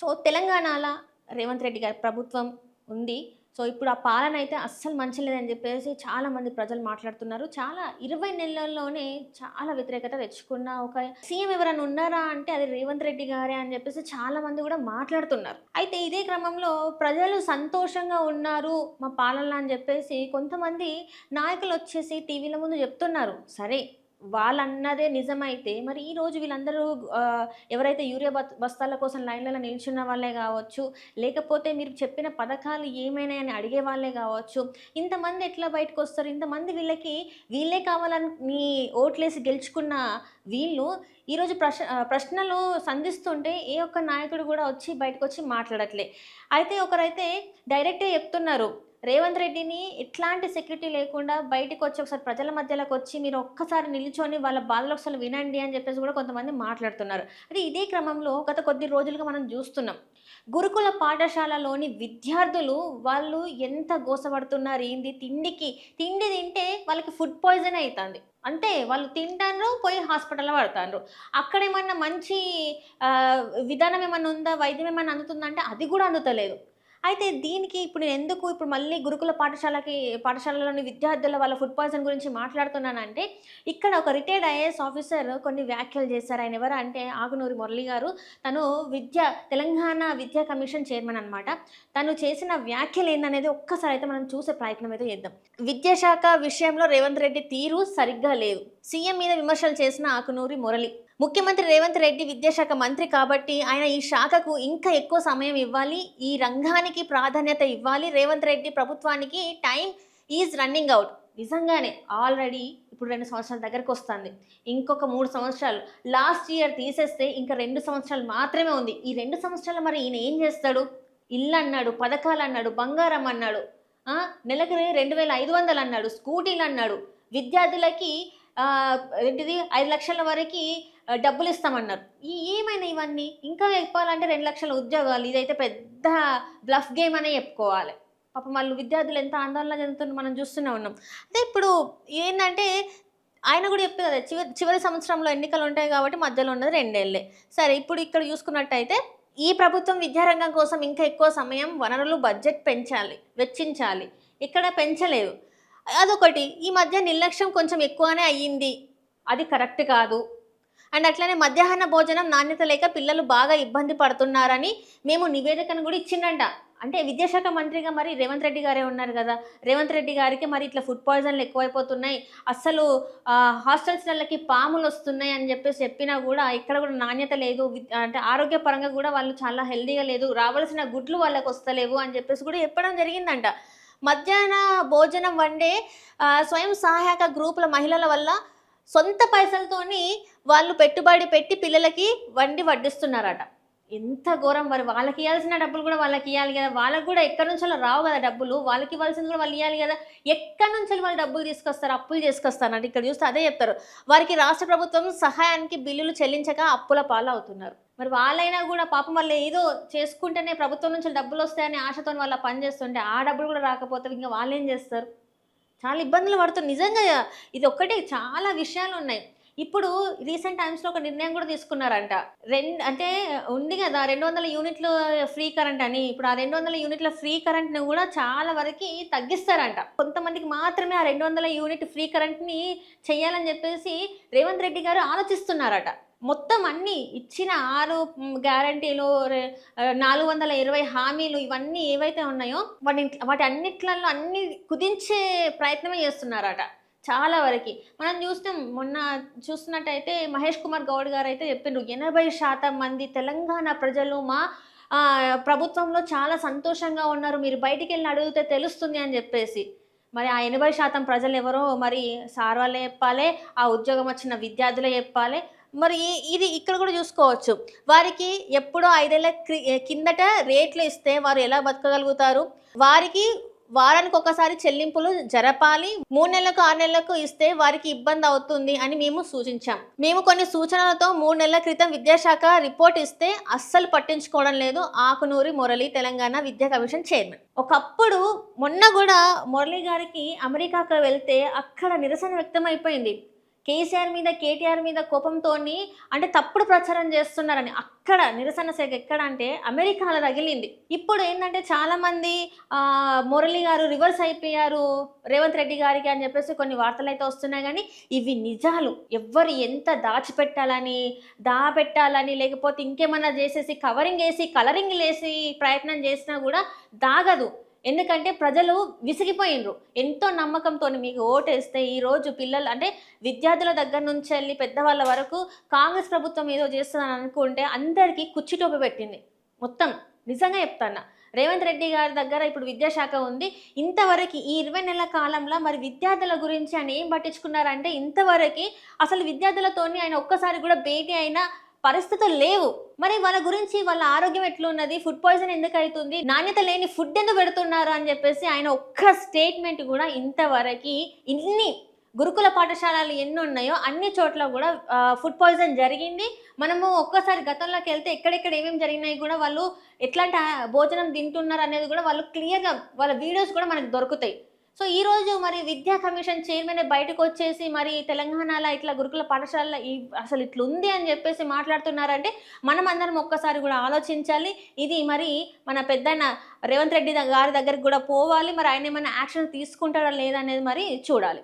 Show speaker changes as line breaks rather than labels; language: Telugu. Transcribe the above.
సో తెలంగాణలో రేవంత్ రెడ్డి గారి ప్రభుత్వం ఉంది. సో ఇప్పుడు ఆ పాలన అయితే అస్సలు మంచి లేదని చెప్పేసి చాలామంది ప్రజలు మాట్లాడుతున్నారు. చాలా ఇరవై నెలల్లోనే చాలా వ్యతిరేకత తెచ్చుకున్న ఒక సీఎం ఎవరైనా ఉన్నారా అంటే అది రేవంత్ రెడ్డి గారే అని చెప్పేసి చాలామంది కూడా మాట్లాడుతున్నారు. అయితే ఇదే క్రమంలో ప్రజలు సంతోషంగా ఉన్నారు మా పాలన అని చెప్పేసి కొంతమంది నాయకులు వచ్చేసి టీవీల ముందు చెప్తున్నారు. సరే వాళ్ళన్నదే నిజమైతే మరి ఈ రోజు వీళ్ళందరూ ఎవరైతే యూరియా బస్తాల కోసం లైన్లలో నిల్చున్న వాళ్ళే కావచ్చు లేకపోతే మీరు చెప్పిన పథకాలు ఏమైనా అని అడిగే వాళ్ళే కావచ్చు ఇంతమంది ఎట్లా బయటకు వస్తారు ఇంతమంది వీళ్ళకి వీళ్ళే కావాలని ఓట్లేసి గెలుచుకున్న వీళ్ళు ఈరోజు ప్రశ్న ప్రశ్నలు సంధిస్తుంటే ఏ ఒక్క నాయకుడు కూడా వచ్చి బయటకు వచ్చి మాట్లాడట్లే. అయితే ఒకరైతే డైరెక్టే చెప్తున్నారు రేవంత్ రెడ్డిని ఎట్లాంటి సెక్యూరిటీ లేకుండా బయటకు వచ్చి ఒకసారి ప్రజల మధ్యలోకి వచ్చి మీరు ఒక్కసారి నిల్చొని వాళ్ళ బాధలు ఒకసారి వినండి అని చెప్పేసి కూడా కొంతమంది మాట్లాడుతున్నారు. అది ఇదే క్రమంలో గత కొద్ది రోజులుగా మనం చూస్తున్నాం. గురుకుల పాఠశాలలోని విద్యార్థులు వాళ్ళు ఎంత గోసపడుతున్నారు ఏంది? తిండికి తిండి తింటే వాళ్ళకి ఫుడ్ పాయిజన్ అవుతుంది అంతే వాళ్ళు తింటారు పోయి హాస్పిటల్లో పడతారు అక్కడ ఏమన్నా మంచి విధానం ఏమన్నా ఉందా? వైద్యం ఏమన్నా అందుతుందంటే అది కూడా అందుతలేదు. అయితే దీనికి ఇప్పుడు నేను ఎందుకు ఇప్పుడు మళ్ళీ గురుకుల పాఠశాలకి పాఠశాలలోని విద్యార్థుల వాళ్ళ ఫుడ్ పాయిజన్ గురించి మాట్లాడుతున్నానంటే ఇక్కడ ఒక రిటైర్డ్ ఐఏఎస్ ఆఫీసర్ కొన్ని వ్యాఖ్యలు చేశారు. ఆయన ఎవరు అంటే ఆగునూరి మురళి గారు. తను విద్య తెలంగాణ విద్యా కమిషన్ చైర్మన్ అనమాట తను చేసిన వ్యాఖ్యలు ఏందనేది ఒక్కసారి అయితే మనం చూసే ప్రయత్నం అయితే చేద్దాం. విద్యాశాఖ విషయంలో రేవంత్ రెడ్డి తీరు సరిగ్గా లేదు. సీఎం మీద విమర్శలు చేసిన ఆకునూరి మురళి. ముఖ్యమంత్రి రేవంత్ రెడ్డి విద్యాశాఖ మంత్రి కాబట్టి ఆయన ఈ శాఖకు ఇంకా ఎక్కువ సమయం ఇవ్వాలి ఈ రంగానికి ప్రాధాన్యత ఇవ్వాలి. రేవంత్ రెడ్డి ప్రభుత్వానికి టైం ఈజ్ రన్నింగ్ అవుట్. నిజంగానే ఆల్రెడీ ఇప్పుడు రెండు సంవత్సరాల దగ్గరకు వస్తుంది. ఇంకొక మూడు సంవత్సరాలు. లాస్ట్ ఇయర్ తీసేస్తే ఇంకా రెండు సంవత్సరాలు మాత్రమే ఉంది. ఈ రెండు సంవత్సరాలు మరి ఈయన ఏం చేస్తాడు? ఇల్లు అన్నాడు పథకాలు అన్నాడు బంగారం అన్నాడు నెలకు నెలకి రెండు వేల ఐదు వందలు అన్నాడు స్కూటీలు అన్నాడు విద్యార్థులకి ఏంటిది? ఐదు లక్షల వరకు డబ్బులు ఇస్తామన్నారు ఈ ఏమైనా ఇవన్నీ? ఇంకా చెప్పాలంటే రెండు లక్షల ఉద్యోగాలు. ఇదైతే పెద్ద బ్లఫ్ గేమ్ అనే చెప్పుకోవాలి. పాపం వాళ్ళు విద్యార్థులు ఎంత ఆందోళన చెందుతున్న మనం చూస్తూనే ఉన్నాం. అంటే ఇప్పుడు ఏంటంటే ఆయన కూడా చెప్పి కదా చివరి చివరి సంవత్సరంలో ఎన్నికలు ఉంటాయి కాబట్టి మధ్యలో ఉన్నది రెండేళ్ళే సరే ఇప్పుడు ఇక్కడ చూసుకున్నట్టయితే ఈ ప్రభుత్వం విద్యారంగం కోసం ఇంకా ఎక్కువ సమయం వనరులు బడ్జెట్ పెంచాలి వెచ్చించాలి. ఇక్కడ పెంచలేదు. అదొకటి. ఈ మధ్య నిర్లక్ష్యం కొంచెం ఎక్కువనే అయ్యింది. అది కరెక్ట్ కాదు. అండ్ అట్లనే మధ్యాహ్న భోజనం నాణ్యత లేక పిల్లలు బాగా ఇబ్బంది పడుతున్నారని మేము నివేదికను కూడా ఇచ్చిండంట. అంటే విద్యాశాఖ మంత్రిగా మరి రేవంత్ రెడ్డి గారే ఉన్నారు కదా. రేవంత్ రెడ్డి గారికి మరి ఇట్లా ఫుడ్ పాయిజన్లు ఎక్కువైపోతున్నాయి. అసలు హాస్టల్స్లకి పాములు వస్తున్నాయి అని చెప్పేసి చెప్పినా కూడా ఇక్కడ కూడా నాణ్యత లేదు. అంటే ఆరోగ్యపరంగా కూడా వాళ్ళు చాలా హెల్దీగా లేదు. రావాల్సిన గుడ్లు వాళ్ళకి వస్తలేవు అని చెప్పేసి కూడా చెప్పడం జరిగిందంట. మధ్యాహ్న భోజనం వండే స్వయం సహాయక గ్రూపుల మహిళల వల్ల సొంత పైసలతోని వాళ్ళు పెట్టుబడి పెట్టి పిల్లలకి వండి వడ్డిస్తున్నారట. ఎంత ఘోరం మరి వాళ్ళకి ఇవ్వాల్సిన డబ్బులు కూడా వాళ్ళకి ఇవ్వాలి కదా. వాళ్ళకి కూడా ఎక్కడి నుంచో రావు కదా డబ్బులు. వాళ్ళకి ఇవ్వాల్సింది కూడా వాళ్ళు ఇవ్వాలి కదా. ఎక్కడి నుంచి వాళ్ళు డబ్బులు తీసుకొస్తారు అప్పులు చేసుకొస్తారు ఇక్కడ చూస్తే అదే చెప్తారు. వారికి రాష్ట్ర ప్రభుత్వం సహాయానికి బిల్లులు చెల్లించక అప్పుల పాలు అవుతున్నారు మరి వాళ్ళైనా కూడా పాపం వాళ్ళు ఏదో చేసుకుంటేనే ప్రభుత్వం నుంచి డబ్బులు వస్తాయని ఆశతో వాళ్ళ పని చేస్తుంటే ఆ డబ్బులు కూడా రాకపోతే ఇంకా వాళ్ళు ఏం చేస్తారు? చాలా ఇబ్బందులు పడుతుంది నిజంగా ఇది ఒక్కటే చాలా విషయాలు ఉన్నాయి. ఇప్పుడు రీసెంట్ టైమ్స్లో ఒక నిర్ణయం కూడా తీసుకున్నారంట. రెండు అంటే ఉంది కదా రెండు వందల యూనిట్లు ఫ్రీ కరెంట్ అని. ఇప్పుడు ఆ రెండు వందల యూనిట్ల ఫ్రీ కరెంట్ని కూడా చాలా వరకు తగ్గిస్తారంట. కొంతమందికి మాత్రమే ఆ రెండు వందల యూనిట్ ఫ్రీ కరెంట్ని చేయాలని చెప్పేసి రేవంత్ రెడ్డి గారు ఆలోచిస్తున్నారట. మొత్తం అన్ని ఇచ్చిన ఆరు గ్యారంటీలు నాలుగు వందల ఇరవై హామీలు ఇవన్నీ ఏవైతే ఉన్నాయో వాటి వాటి అన్నిట్లలో అన్ని కుదించే ప్రయత్నమే చేస్తున్నారట. చాలా వరకు. మనం చూస్తాం మొన్న చూస్తున్నట్టయితే మహేష్ కుమార్ గౌడ్ గారు అయితే చెప్పిండ్రు ఎనభై శాతం మంది తెలంగాణ ప్రజలు మా ప్రభుత్వంలో చాలా సంతోషంగా ఉన్నారు మీరు బయటికి వెళ్ళి అడిగితే తెలుస్తుంది అని చెప్పేసి. మరి ఆ ఎనభై శాతం ప్రజలు ఎవరో మరి సార్ వాళ్ళే చెప్పాలి ఆ ఉద్యోగం వచ్చిన విద్యార్థులే చెప్పాలి. మరి ఇది ఇక్కడ కూడా చూసుకోవచ్చు. వారికి ఎప్పుడో ఐదేళ్ళ క్రి- కిందట రేట్లు ఇస్తే వారు ఎలా బతకగలుగుతారు? వారికి వారానికి ఒకసారి చెల్లింపులు జరపాలి. మూడు నెలలకు ఆరు నెలలకు ఇస్తే వారికి ఇబ్బంది అవుతుంది అని మేము సూచించాం. మేము కొన్ని సూచనలతో మూడు నెలల క్రితం విద్యాశాఖ రిపోర్ట్ ఇస్తే అస్సలు పట్టించుకోవడం లేదు. ఆకునూరి మురళి తెలంగాణ విద్యా కమిషన్ చైర్మన్. ఒకప్పుడు మొన్న కూడా మురళి గారికి అమెరికాకు వెళ్తే అక్కడ నిరసన వ్యక్తం అయిపోయింది కేసీఆర్ మీద కేటీఆర్ మీద కోపంతో అంటే తప్పుడు ప్రచారం చేస్తున్నారని అక్కడ నిరసన శాఖ ఎక్కడ అంటే అమెరికాలో తగిలింది. ఇప్పుడు ఏంటంటే చాలామంది మురళి గారు రివర్స్ అయిపోయారు రేవంత్ రెడ్డి గారికి అని చెప్పేసి కొన్ని వార్తలు అయితే వస్తున్నాయి. కానీ ఇవి నిజాలు. ఎవ్వరు ఎంత దాచిపెట్టాలని దాపెట్టాలని లేకపోతే ఇంకేమన్నా చేసేసి కవరింగ్ వేసి కలరింగ్ వేసి ప్రయత్నం చేసినా కూడా దాగదు. ఎందుకంటే ప్రజలు విసిగిపోయినరు. ఎంతో నమ్మకంతో మీకు ఓటేస్తే ఈ రోజు పిల్లలు అంటే విద్యార్థుల దగ్గర నుంచి వెళ్ళి పెద్దవాళ్ళ వరకు కాంగ్రెస్ ప్రభుత్వం ఏదో చేస్తుందని అనుకుంటే అందరికీ కుచ్చిటోపి పెట్టింది. మొత్తం నిజంగా చెప్తాను రేవంత్ రెడ్డి గారి దగ్గర ఇప్పుడు విద్యాశాఖ ఉంది. ఇంతవరకు ఈ ఇరవై నెలల కాలంలో మరి విద్యార్థుల గురించి ఆయన ఏం పట్టించుకున్నారంటే ఇంతవరకు అసలు విద్యార్థులతోని ఆయన ఒక్కసారి కూడా భేటీ అయిన పరిస్థితులు లేవు. మరి వాళ్ళ గురించి వాళ్ళ ఆరోగ్యం ఎట్లున్నది? ఫుడ్ పాయిజన్ ఎందుకు అవుతుంది నాణ్యత లేని ఫుడ్ ఎందుకు పెడుతున్నారు? అని చెప్పేసి ఆయన ఒక్క స్టేట్మెంట్ కూడా ఇంతవరకు ఇన్ని గురుకుల పాఠశాలలు ఎన్ని ఉన్నాయో అన్ని చోట్ల కూడా ఫుడ్ పాయిజన్ జరిగింది. మనము ఒక్కసారి గతంలోకి వెళ్తే ఎక్కడెక్కడ ఏమేమి జరిగినాయి కూడా వాళ్ళు ఎట్లాంటి భోజనం తింటున్నారు అనేది కూడా వాళ్ళు క్లియర్గా వాళ్ళ వీడియోస్ కూడా మనకు దొరుకుతాయి. సో ఈ రోజు మరి విద్యా కమిషన్ చైర్మన్ బయటకు వచ్చేసి మరి తెలంగాణలో ఇట్లా గురుకుల పాఠశాలలో ఈ అసలు ఇట్లా ఉంది అని చెప్పేసి మాట్లాడుతున్నారంటే మనం అందరం ఒక్కసారి కూడా ఆలోచించాలి. ఇది మరి మన పెద్దన్న రేవంత్ రెడ్డి గారి దగ్గరికి కూడా పోవాలి. మరి ఆయన ఏమైనా యాక్షన్ తీసుకుంటాడా లేదనేది మరి చూడాలి.